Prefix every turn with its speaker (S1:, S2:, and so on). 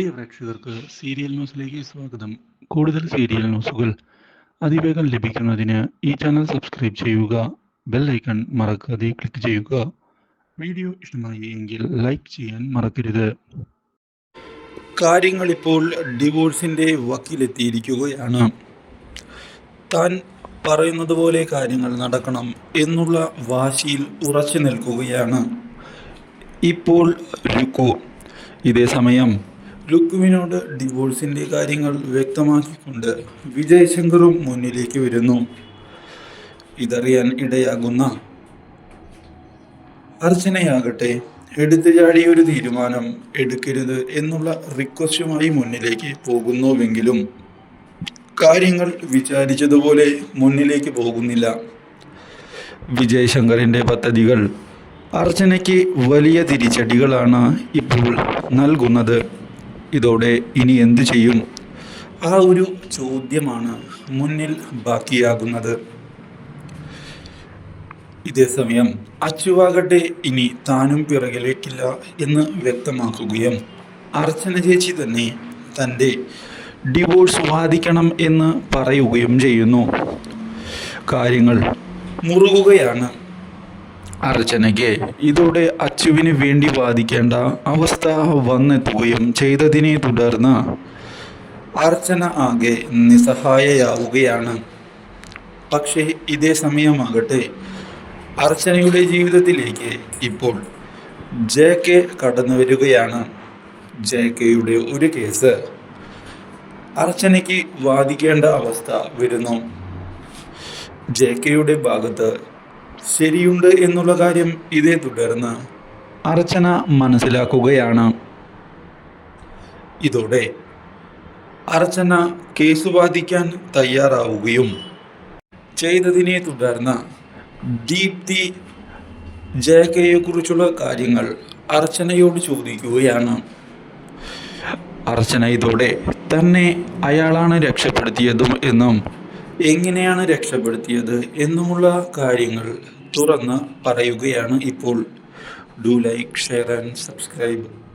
S1: പ്രിയ പ്രേക്ഷകർക്ക് സീരിയൽ ന്യൂസിലേക്ക് സ്വാഗതം. കൂടുതൽ സീരിയൽ ന്യൂസുകൾ അതിവേഗം ലഭിക്കുന്നതിന് ഈ ചാനൽ സബ്സ്ക്രൈബ് ചെയ്യുക ബെൽ ഐക്കൺ മറക്കാതെ ക്ലിക്ക് ചെയ്യുക. വീഡിയോ ഇഷ്ടമായി എങ്കിൽ ലൈക്ക് ചെയ്യാൻ മറക്കരുത്. കാര്യങ്ങൾ ഇപ്പോൾ ഡിവോഴ്സിന്റെ വക്കീലെത്തിയിരിക്കുകയാണ്. താൻ പറയുന്നത് പോലെ കാര്യങ്ങൾ നടക്കണം എന്നുള്ള വാശിയിൽ ഉറച്ചു നിൽക്കുകയാണ്. ഇപ്പോൾ രുക്കു ഇതേ സമയം രുക്കുവിനോട് ഡിവോഴ്സിന്റെ കാര്യങ്ങൾ വ്യക്തമാക്കിക്കൊണ്ട് വിജയ് ശങ്കറും മുന്നിലേക്ക് വരുന്നു. ഇതറിയാൻ ഇടയാകുന്ന അർച്ചനയാകട്ടെ എടുത്തു ചാടിയ ഒരു തീരുമാനം എടുക്കരുത് എന്നുള്ള റിക്വസ്റ്റുമായി മുന്നിലേക്ക് പോകുന്നുവെങ്കിലും കാര്യങ്ങൾ വിചാരിച്ചതുപോലെ മുന്നിലേക്ക് പോകുന്നില്ല. വിജയ് ശങ്കറിന്റെ പദ്ധതികൾ അർച്ചനയ്ക്ക് വലിയ തിരിച്ചടികളാണ് ഇപ്പോൾ നൽകുന്നത്. ഇതോടെ ഇനി എന്ത് ചെയ്യും? ആ ഒരു ചോദ്യമാണ് മുന്നിൽ ബാക്കിയാകുന്നത്. ഇതേസമയം അച്ചുവാകട്ടെ ഇനി താനും പിറകിലേക്കില്ല എന്ന് വ്യക്തമാക്കുകയും അർച്ചന ചേച്ചി തന്നെ തന്റെ ഡിവോഴ്സ് വാദിക്കണം എന്ന് പറയുകയും ചെയ്യുന്നു. കാര്യങ്ങൾ മുറുകുകയാണ്. അർച്ചനയ്ക്ക് ഇതോടെ അച്ചുവിന് വേണ്ടി വാദിക്കേണ്ട അവസ്ഥ വന്നെത്തുകയും ചെയ്തതിനെ തുടർന്ന് അർച്ചന ആകെ നിസ്സഹായയാവുകയാണ്. പക്ഷേ ഇതേ സമയമാകട്ടെ അർച്ചനയുടെ ജീവിതത്തിലേക്ക് ഇപ്പോൾ ജെ കെ കടന്നു വരികയാണ്. ജെ കെയുടെ ഒരു കേസ്. അർച്ചനയ്ക്ക് വാദിക്കേണ്ട അവസ്ഥ വരുന്നു. ജെ കെയുടെ ഭാഗത്ത് ശരിയുണ്ട് എന്നുള്ള കാര്യം ഇതേ തുടർന്ന് അർച്ചന മനസ്സിലാക്കുകയാണ്. ഇതോടെ അർച്ചന കേസ് വാദിക്കാൻ തയ്യാറാവുകയും ചെയ്തതിനെ തുടർന്ന് ദീപ്തി ജയക്കയെ കുറിച്ചുള്ള കാര്യങ്ങൾ അർച്ചനയോട് ചോദിക്കുകയാണ്. അർച്ചന ഇതോടെ തന്നെ അയാളാണ് രക്ഷപ്പെടുത്തിയതും എന്നും എങ്ങനെയാണ് രക്ഷപ്പെടുത്തിയത് എന്നുമുള്ള കാര്യങ്ങൾ തുറന്ന് പറയുകയാണ് ഇപ്പോൾ. Do like share and subscribe.